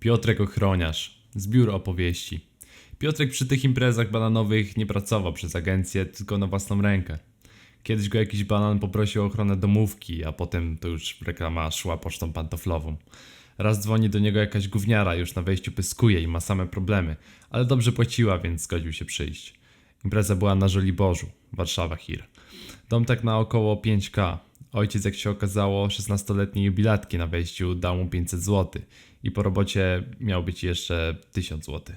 Piotrek Ochroniarz. Zbiór opowieści. Piotrek przy tych imprezach bananowych nie pracował przez agencję, tylko na własną rękę. Kiedyś go jakiś banan poprosił o ochronę domówki, a potem to już reklama szła pocztą pantoflową. Raz dzwoni do niego jakaś gówniara, już na wejściu pyskuje i ma same problemy, ale dobrze płaciła, więc zgodził się przyjść. Impreza była na Żoliborzu, Warszawa Hir. Dom tak na około 5K. Ojciec, jak się okazało, 16-letniej jubilatki na wejściu dał mu 500 zł i po robocie miał być jeszcze 1000 zł.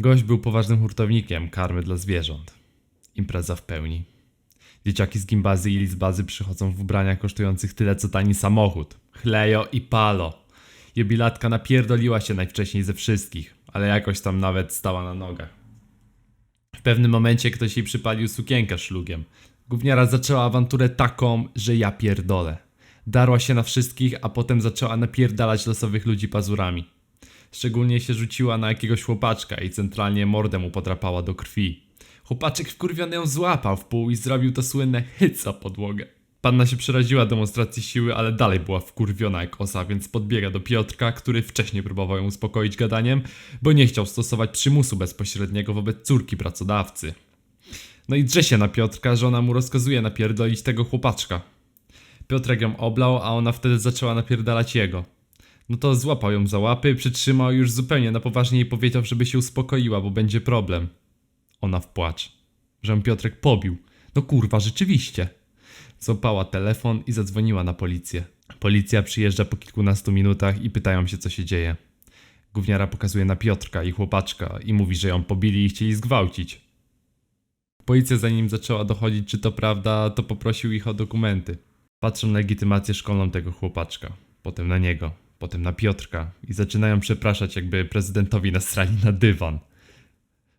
Gość był poważnym hurtownikiem karmy dla zwierząt. Impreza w pełni. Dzieciaki z gimbazy i lizbazy przychodzą w ubraniach kosztujących tyle co tani samochód. Chlejo i palo. Jubilatka napierdoliła się najwcześniej ze wszystkich, ale jakoś tam nawet stała na nogach. W pewnym momencie ktoś jej przypalił sukienkę szlugiem. Gówniara zaczęła awanturę taką, że ja pierdolę. Darła się na wszystkich, a potem zaczęła napierdalać losowych ludzi pazurami. Szczególnie się rzuciła na jakiegoś chłopaczka i centralnie mordę mu podrapała do krwi. Chłopaczek wkurwiony ją złapał w pół i zrobił to słynne hyca podłogę. Panna się przeraziła demonstracji siły, ale dalej była wkurwiona jak osa, więc podbiega do Piotrka, który wcześniej próbował ją uspokoić gadaniem, bo nie chciał stosować przymusu bezpośredniego wobec córki pracodawcy. No i drze się na Piotrka, że ona mu rozkazuje napierdolić tego chłopaczka. Piotrek ją oblał, a ona wtedy zaczęła napierdalać jego. No to złapał ją za łapy, przytrzymał i już zupełnie na poważnie jej powiedział, żeby się uspokoiła, bo będzie problem. Ona w płacz. Że Piotrek pobił. No kurwa, rzeczywiście. Złapała telefon i zadzwoniła na policję. Policja przyjeżdża po kilkunastu minutach i pytają się, co się dzieje. Gówniara pokazuje na Piotrka i chłopaczka i mówi, że ją pobili i chcieli zgwałcić. Policja zanim zaczęła dochodzić, czy to prawda, to poprosił ich o dokumenty. Patrzą na legitymację szkolną tego chłopaczka, potem na niego, potem na Piotrka i zaczynają przepraszać, jakby prezydentowi nasrali na dywan.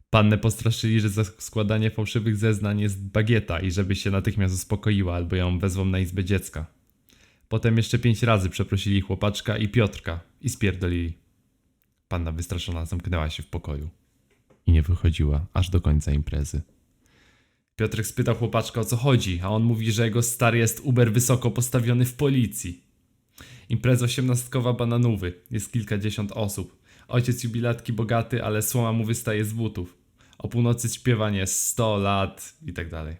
Pannę postraszyli, że za składanie fałszywych zeznań jest bagieta i żeby się natychmiast uspokoiła albo ją wezwą na izbę dziecka. Potem jeszcze pięć razy przeprosili chłopaczka i Piotrka i spierdolili. Panna wystraszona zamknęła się w pokoju i nie wychodziła aż do końca imprezy. Piotrek spytał chłopaczka o co chodzi, a on mówi, że jego stary jest uber wysoko postawiony w policji. Impreza osiemnastkowa bananówy, jest kilkadziesiąt osób. Ojciec jubilatki bogaty, ale słoma mu wystaje z butów. O północy śpiewanie 100 lat i tak dalej.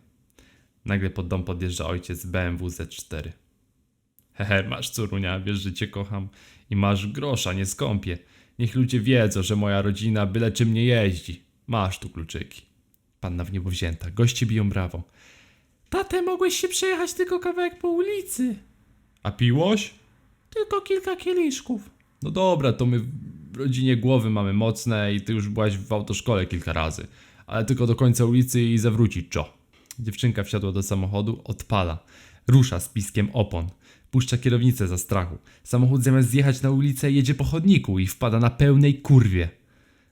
Nagle pod dom podjeżdża ojciec BMW Z4. Hehe, masz córunia, wiesz, że cię kocham i masz grosza, nie skąpie. Niech ludzie wiedzą, że moja rodzina byle czym nie jeździ. Masz tu kluczyki. Panna w niebo wzięta, goście biją brawo. Tate, mogłeś się przejechać tylko kawałek po ulicy. A piłoś? Tylko kilka kieliszków. No dobra, to my w rodzinie głowy mamy mocne i ty już byłaś w autoszkole kilka razy. Ale tylko do końca ulicy i zawrócić, czo. Dziewczynka wsiadła do samochodu, odpala. Rusza z piskiem opon. Puszcza kierownicę za strachu. Samochód zamiast zjechać na ulicę jedzie po chodniku i wpada na pełnej kurwie.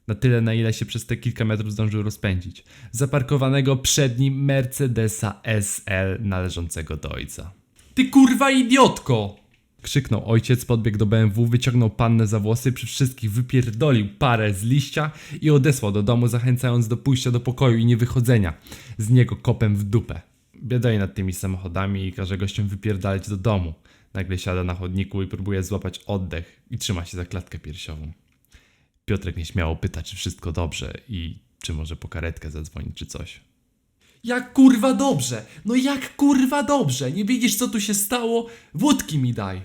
Na tyle, na ile się przez te kilka metrów zdążył rozpędzić. Zaparkowanego przed nim Mercedesa SL należącego do ojca. Ty kurwa idiotko! Krzyknął ojciec, podbiegł do BMW, wyciągnął pannę za włosy, przy wszystkich wypierdolił parę z liścia i odesłał do domu, zachęcając do pójścia do pokoju i niewychodzenia z niego kopem w dupę. Biadaj nad tymi samochodami i każe gościom wypierdalać do domu. Nagle siada na chodniku i próbuje złapać oddech i trzyma się za klatkę piersiową. Piotrek nieśmiało pyta, czy wszystko dobrze i czy może po karetkę zadzwonić, czy coś. Jak kurwa dobrze! No jak kurwa dobrze! Nie widzisz co tu się stało? Wódki mi daj!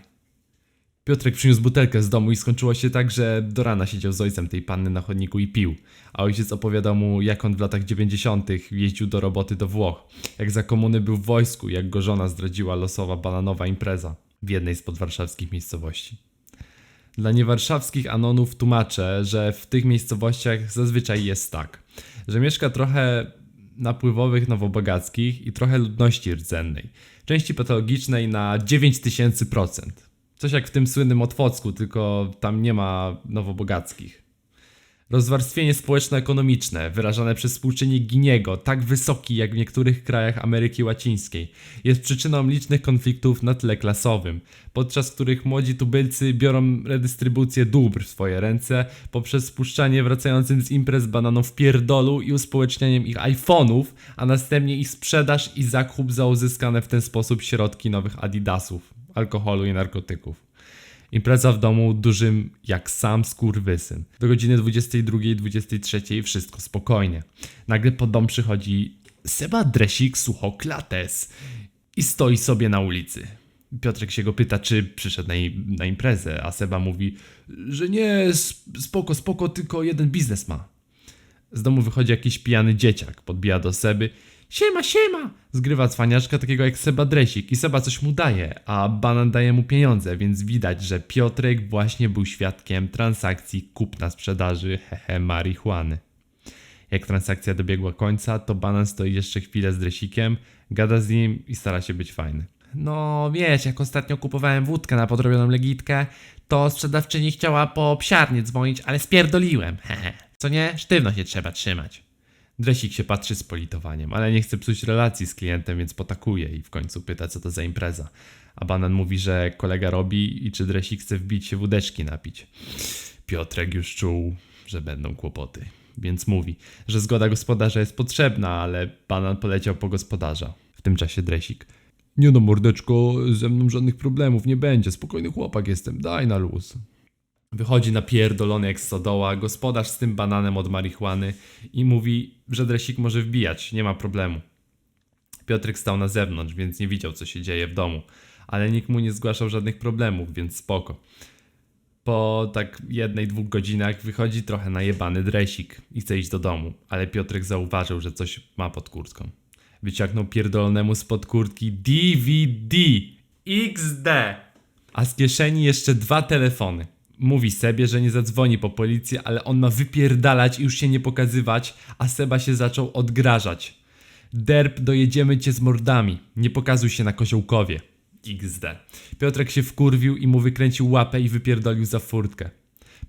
Piotrek przyniósł butelkę z domu i skończyło się tak, że do rana siedział z ojcem tej panny na chodniku i pił. A ojciec opowiadał mu, jak on w latach 90. jeździł do roboty do Włoch. Jak za komuny był w wojsku, jak go żona zdradziła losowa bananowa impreza w jednej z podwarszawskich miejscowości. Dla niewarszawskich anonów tłumaczę, że w tych miejscowościach zazwyczaj jest tak, że mieszka trochę napływowych nowobogackich i trochę ludności rdzennej. Części patologicznej na 9000%. Coś jak w tym słynnym Otwocku, tylko tam nie ma nowobogackich. Rozwarstwienie społeczno-ekonomiczne, wyrażane przez współczynnik Giniego, tak wysoki jak w niektórych krajach Ameryki Łacińskiej, jest przyczyną licznych konfliktów na tle klasowym, podczas których młodzi tubylcy biorą redystrybucję dóbr w swoje ręce poprzez spuszczanie wracającym z imprez bananów pierdolu i uspołecznianiem ich iPhone'ów, a następnie ich sprzedaż i zakup za uzyskane w ten sposób środki nowych adidasów, alkoholu i narkotyków. Impreza w domu dużym jak sam skurwysyn. Do godziny 22-23 wszystko spokojnie. Nagle pod dom przychodzi Seba Dresik Suchoklates i stoi sobie na ulicy. Piotrek się go pyta, czy przyszedł na, na imprezę, a Seba mówi, że nie, sp- spoko, spoko, tylko jeden biznes ma. Z domu wychodzi jakiś pijany dzieciak, podbija do Seby. Siema, siema! Zgrywa cwaniaczka takiego jak Seba Dresik i Seba coś mu daje, a Banan daje mu pieniądze, więc widać, że Piotrek właśnie był świadkiem transakcji kupna-sprzedaży hehe marihuany. Jak transakcja dobiegła końca, to Banan stoi jeszcze chwilę z Dresikiem, gada z nim i stara się być fajny. No wiesz, jak ostatnio kupowałem wódkę na podrobioną legitkę, to sprzedawczyni chciała po psiarnię dzwonić, ale spierdoliłem. Hehe. Co nie? Sztywno się trzeba trzymać. Dresik się patrzy z politowaniem, ale nie chce psuć relacji z klientem, więc potakuje i w końcu pyta, co to za impreza. A Banan mówi, że kolega robi i czy Dresik chce wbić się wódeczki napić. Piotrek już czuł, że będą kłopoty, więc mówi, że zgoda gospodarza jest potrzebna, ale Banan poleciał po gospodarza. W tym czasie Dresik. Nie no, mordeczko, ze mną żadnych problemów nie będzie, spokojny chłopak jestem, daj na luz. Wychodzi napierdolony jak z stodoła, gospodarz z tym bananem od marihuany i mówi, że dresik może wbijać, nie ma problemu. Piotrek stał na zewnątrz, więc nie widział co się dzieje w domu, ale nikt mu nie zgłaszał żadnych problemów, więc spoko. Po tak jednej, dwóch godzinach wychodzi trochę najebany dresik i chce iść do domu, ale Piotrek zauważył, że coś ma pod kurtką. Wyciągnął pierdolonemu spod kurtki DVD XD a z kieszeni jeszcze dwa telefony. Mówi Sebie, że nie zadzwoni po policję, ale on ma wypierdalać i już się nie pokazywać, a Seba się zaczął odgrażać. Derp, dojedziemy cię z mordami. Nie pokazuj się na koziołkowie. XD. Piotrek się wkurwił i mu wykręcił łapę i wypierdolił za furtkę.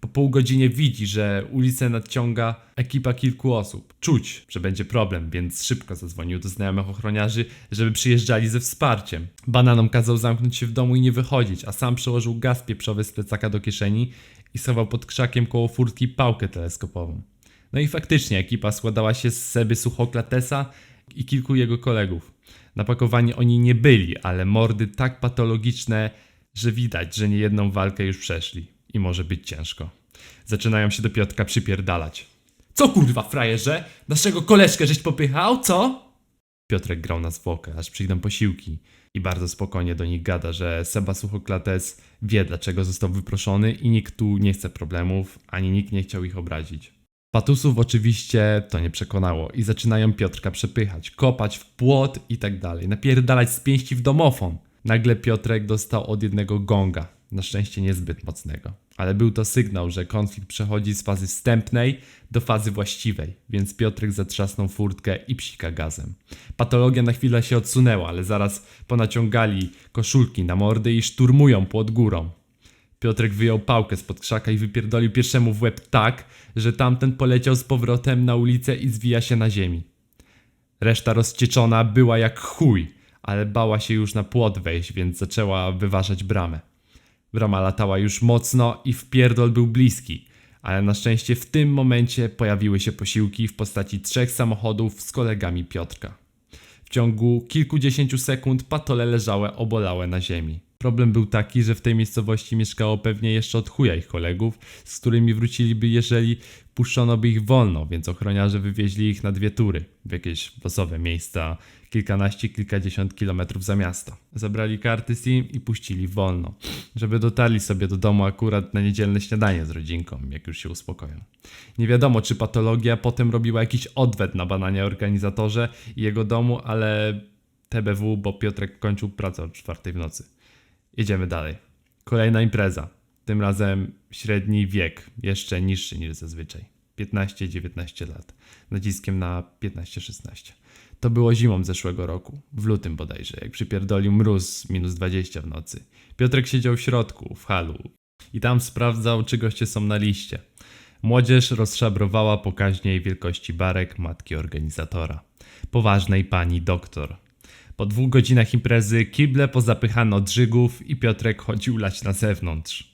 Po pół godzinie widzi, że ulicę nadciąga ekipa kilku osób. Czuć, że będzie problem, więc szybko zadzwonił do znajomych ochroniarzy, żeby przyjeżdżali ze wsparciem. Bananom kazał zamknąć się w domu i nie wychodzić, a sam przełożył gaz pieprzowy z plecaka do kieszeni i schował pod krzakiem koło furtki pałkę teleskopową. No i faktycznie ekipa składała się z Seby Suchoklatesa i kilku jego kolegów. Napakowani oni nie byli, ale mordy tak patologiczne, że widać, że niejedną walkę już przeszli i może być ciężko. Zaczynają się do Piotrka przypierdalać. Co kurwa, frajerze? Naszego koleżkę żeś popychał, co? Piotrek grał na zwłokę, aż przyjdą posiłki i bardzo spokojnie do nich gada, że Seba Suchoklates wie dlaczego został wyproszony i nikt tu nie chce problemów, ani nikt nie chciał ich obrazić. Patusów oczywiście to nie przekonało i zaczynają Piotrka przepychać, kopać w płot i tak dalej, napierdalać z pięści w domofon. Nagle Piotrek dostał od jednego gonga, na szczęście niezbyt mocnego, ale był to sygnał, że konflikt przechodzi z fazy wstępnej do fazy właściwej, więc Piotrek zatrzasnął furtkę i psika gazem. Patologia na chwilę się odsunęła, ale zaraz ponaciągali koszulki na mordy i szturmują płot górą. Piotrek wyjął pałkę spod krzaka i wypierdolił pierwszemu w łeb tak, że tamten poleciał z powrotem na ulicę i zwija się na ziemi. Reszta rozcieczona była jak chuj, ale bała się już na płot wejść, więc zaczęła wyważać bramę. Brama latała już mocno i wpierdol był bliski, ale na szczęście w tym momencie pojawiły się posiłki w postaci trzech samochodów z kolegami Piotrka. W ciągu kilkudziesięciu sekund patole leżały obolałe na ziemi. Problem był taki, że w tej miejscowości mieszkało pewnie jeszcze od chuja ich kolegów, z którymi wróciliby, jeżeli puszczono by ich wolno, więc ochroniarze wywieźli ich na dwie tury w jakieś losowe miejsca, kilkanaście, kilkadziesiąt kilometrów za miasto. Zabrali karty SIM i puścili wolno, żeby dotarli sobie do domu akurat na niedzielne śniadanie z rodzinką, jak już się uspokoją. Nie wiadomo, czy patologia potem robiła jakiś odwet na bananie organizatorze i jego domu, ale TBW, bo Piotrek kończył pracę o czwartej w nocy. Jedziemy dalej. Kolejna impreza. Tym razem średni wiek, jeszcze niższy niż zazwyczaj. 15-19 lat. Naciskiem na 15-16. To było zimą zeszłego roku, w lutym bodajże, jak przypierdolił mróz minus 20 w nocy. Piotrek siedział w środku, w halu i tam sprawdzał, czy goście są na liście. Młodzież rozszabrowała pokaźniej wielkości barek matki organizatora. Poważnej pani doktor. Po dwóch godzinach imprezy kible pozapychano drzygów i Piotrek chodził lać na zewnątrz.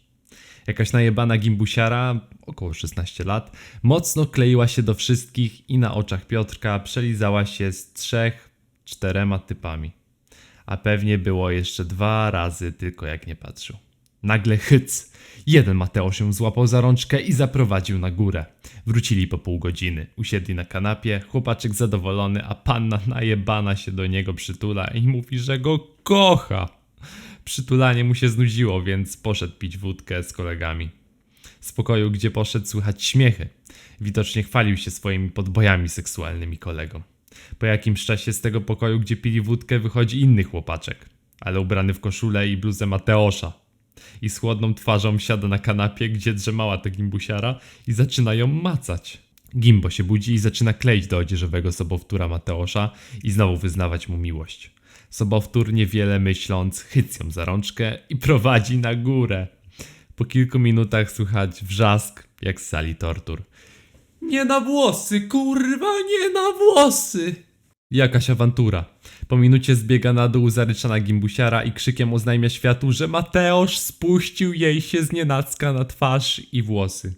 Jakaś najebana gimbusiara, około 16 lat, mocno kleiła się do wszystkich i na oczach Piotrka przelizała się z trzech, czterema typami. A pewnie było jeszcze dwa razy, tylko jak nie patrzył. Nagle hyc! Jeden Mateusz ją złapał za rączkę i zaprowadził na górę. Wrócili po pół godziny. Usiedli na kanapie, chłopaczek zadowolony, a panna najebana się do niego przytula i mówi, że go kocha. Przytulanie mu się znudziło, więc poszedł pić wódkę z kolegami. Z pokoju, gdzie poszedł, słychać śmiechy. Widocznie chwalił się swoimi podbojami seksualnymi kolegom. Po jakimś czasie z tego pokoju, gdzie pili wódkę, wychodzi inny chłopaczek, ale ubrany w koszulę i bluzę Mateosza. I z chłodną twarzą siada na kanapie, gdzie drzemała ta gimbusiara i zaczyna ją macać. Gimbo się budzi i zaczyna kleić do odzieżowego sobowtóra Mateosza i znowu wyznawać mu miłość. Sobowtór, niewiele myśląc, chyc ją za rączkę i prowadzi na górę. Po kilku minutach słychać wrzask, jak z sali tortur. Nie na włosy, kurwa, nie na włosy! Jakaś awantura. Po minucie zbiega na dół zaryczana gimbusiara i krzykiem oznajmia światu, że Mateusz spuścił jej się z nienacka na twarz i włosy.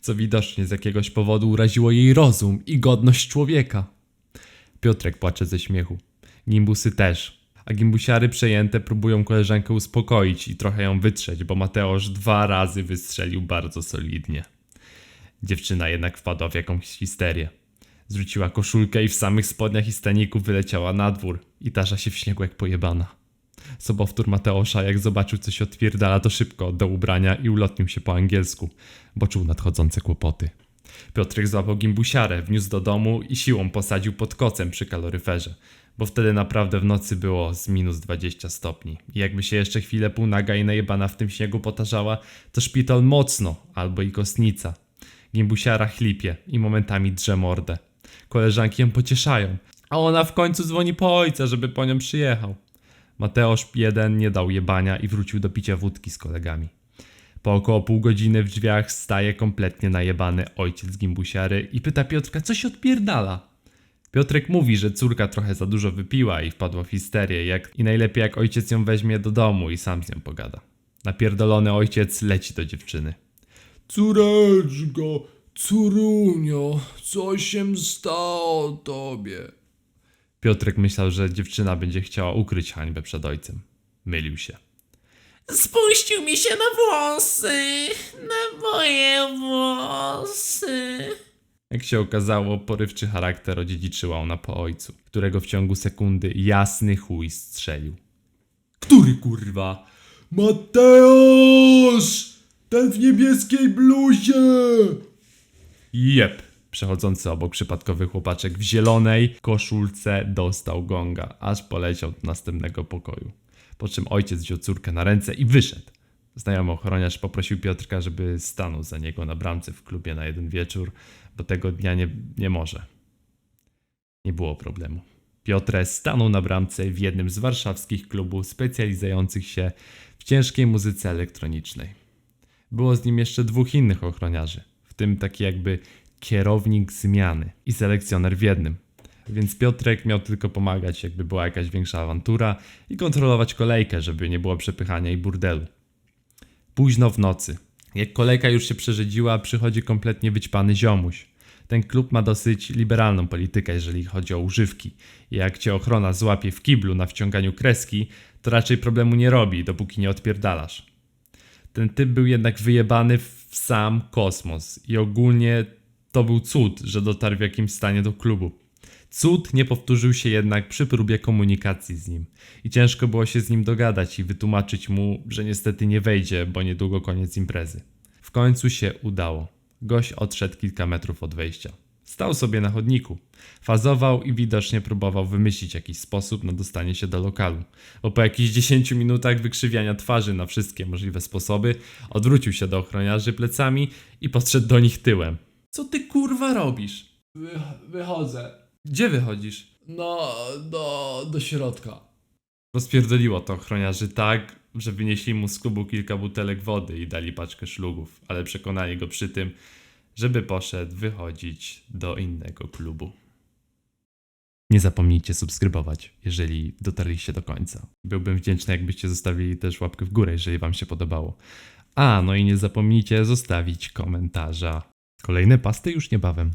Co widocznie z jakiegoś powodu uraziło jej rozum i godność człowieka. Piotrek płacze ze śmiechu. Gimbusy też. A gimbusiary przejęte próbują koleżankę uspokoić i trochę ją wytrzeć, bo Mateusz dwa razy wystrzelił bardzo solidnie. Dziewczyna jednak wpadła w jakąś histerię. Zrzuciła koszulkę i w samych spodniach i staniku wyleciała na dwór i tarza się w śniegu jak pojebana. Sobowtór Mateosza, jak zobaczył, co się odpierdala, to szybko oddał ubrania i ulotnił się po angielsku, bo czuł nadchodzące kłopoty. Piotrek złapał gimbusiarę, wniósł do domu i siłą posadził pod kocem przy kaloryferze, bo wtedy naprawdę w nocy było z minus 20 stopni. I jakby się jeszcze chwilę półnaga i najebana w tym śniegu potarzała, to szpital mocno, albo i kostnica. Gimbusiara chlipie i momentami drze mordę. Koleżanki ją pocieszają, a ona w końcu dzwoni po ojca, żeby po nią przyjechał. Mateusz jeden nie dał jebania i wrócił do picia wódki z kolegami. Po około pół godziny w drzwiach staje kompletnie najebany ojciec gimbusiary i pyta Piotrka, co się odpierdala. Piotrek mówi, że córka trochę za dużo wypiła i wpadła w histerię jak, i najlepiej jak ojciec ją weźmie do domu i sam z nią pogada. Napierdolony ojciec leci do dziewczyny. Córeczko, córunio, co się stało tobie? Piotrek myślał, że dziewczyna będzie chciała ukryć hańbę przed ojcem. Mylił się. Spuścił mi się na włosy, na moje włosy. Jak się okazało, porywczy charakter odziedziczyła ona po ojcu, którego w ciągu sekundy jasny chuj strzelił. Który kurwa? Mateusz! Ten w niebieskiej bluzie! Jep. Przechodzący obok przypadkowy chłopaczek w zielonej koszulce dostał gonga, aż poleciał do następnego pokoju. Po czym ojciec wziął córkę na ręce i wyszedł. Znajomy ochroniarz poprosił Piotrka, żeby stanął za niego na bramce w klubie na jeden wieczór, bo tego dnia nie, nie może. Nie było problemu. Piotr stanął na bramce w jednym z warszawskich klubów specjalizujących się w ciężkiej muzyce elektronicznej. Było z nim jeszcze dwóch innych ochroniarzy, w tym taki jakby kierownik zmiany i selekcjoner w jednym. Więc Piotrek miał tylko pomagać, jakby była jakaś większa awantura i kontrolować kolejkę, żeby nie było przepychania i burdelu. Późno w nocy. Jak kolejka już się przerzedziła, przychodzi kompletnie wyćpany ziomuś. Ten klub ma dosyć liberalną politykę, jeżeli chodzi o używki. Jak cię ochrona złapie w kiblu na wciąganiu kreski, to raczej problemu nie robi, dopóki nie odpierdalasz. Ten typ był jednak wyjebany w sam kosmos i ogólnie to był cud, że dotarł w jakimś stanie do klubu. Cud nie powtórzył się jednak przy próbie komunikacji z nim i ciężko było się z nim dogadać i wytłumaczyć mu, że niestety nie wejdzie, bo niedługo koniec imprezy. W końcu się udało. Gość odszedł kilka metrów od wejścia. Stał sobie na chodniku. Fazował i widocznie próbował wymyślić jakiś sposób na dostanie się do lokalu. Bo po jakichś 10 minutach wykrzywiania twarzy na wszystkie możliwe sposoby, odwrócił się do ochroniarzy plecami i podszedł do nich tyłem. Co ty kurwa robisz? Wy, wychodzę. Gdzie wychodzisz? No, do, do środka. Rozpierdoliło to ochroniarzy tak, że wynieśli mu z klubu kilka butelek wody i dali paczkę szlugów, ale przekonali go przy tym, żeby poszedł wychodzić do innego klubu. Nie zapomnijcie subskrybować, jeżeli dotarliście do końca. Byłbym wdzięczny, jakbyście zostawili też łapkę w górę, jeżeli Wam się podobało. A, no i nie zapomnijcie zostawić komentarza. Kolejne pasty już niebawem.